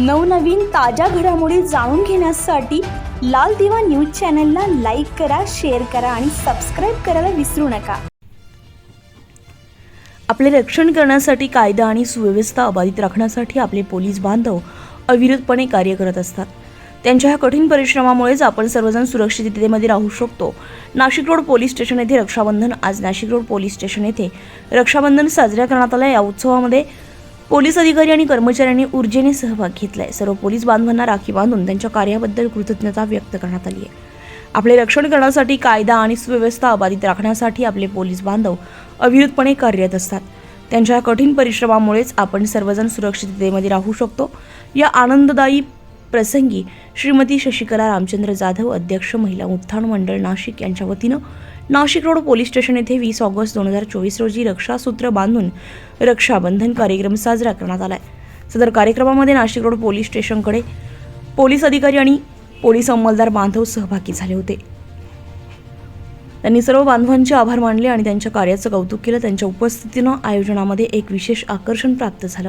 नवनवीन ताज्या घडामोडी जाणून घेण्यासाठी लाल दिवा न्यूज चॅनलला लाईक करा शेअर करा आणि सबस्क्राईब करायला विसरू नका. आपले रक्षण करण्यासाठी कायदा आणि सुव्यवस्था अबाधित राखण्यासाठी आपले पोलीस बांधव अविरतपणे कार्य करत असतात. त्यांच्या ह्या कठीण परिश्रमामुळेच आपण सर्वजण सुरक्षिततेमध्ये राहू शकतो. नाशिक रोड पोलीस स्टेशन येथे रक्षाबंधन आज नाशिक रोड पोलीस स्टेशन येथे रक्षाबंधन साजऱ्या करण्यात आलं या उत्सवामध्ये पोलीस अधिकारी आणि कर्मचाऱ्यांनी ऊर्जेने सहभाग घेतलाय. सर्व पोलीस बांधवांना राखी बांधून त्यांच्या कार्याबद्दल कृतज्ञता व्यक्त करण्यात आली आहे आपले रक्षण करण्यासाठी कायदा आणि सुव्यवस्था अबाधित राखण्यासाठी आपले पोलीस बांधव अविरतपणे कार्यरत असतात. त्यांच्या कठीण परिश्रमामुळेच आपण सर्वजण सुरक्षिततेमध्ये राहू शकतो. या आनंददायी प्रसंगी श्रीमती शशिकला रामचंद्र जाधव अध्यक्ष महिला उत्थान मंडळ नाशिक यांच्या वतीनं नाशिक रोड पोलीस स्टेशन येथे वीस ऑगस्ट दोन हजार चोवीस रोजी रक्षासूत्र बांधून रक्षाबंधन कार्यक्रम साजरा करण्यात आला आहे सदर कार्यक्रमामध्ये नाशिक रोड पोलीस स्टेशनकडे पोलीस अधिकारी आणि पोलीस अंमलदार बांधव सहभागी झाले होते. त्यांनी सर्व बांधवांचे आभार मानले आणि त्यांच्या कार्याचं कौतुक केलं. त्यांच्या उपस्थितीनं आयोजनामध्ये एक विशेष आकर्षण प्राप्त झालं.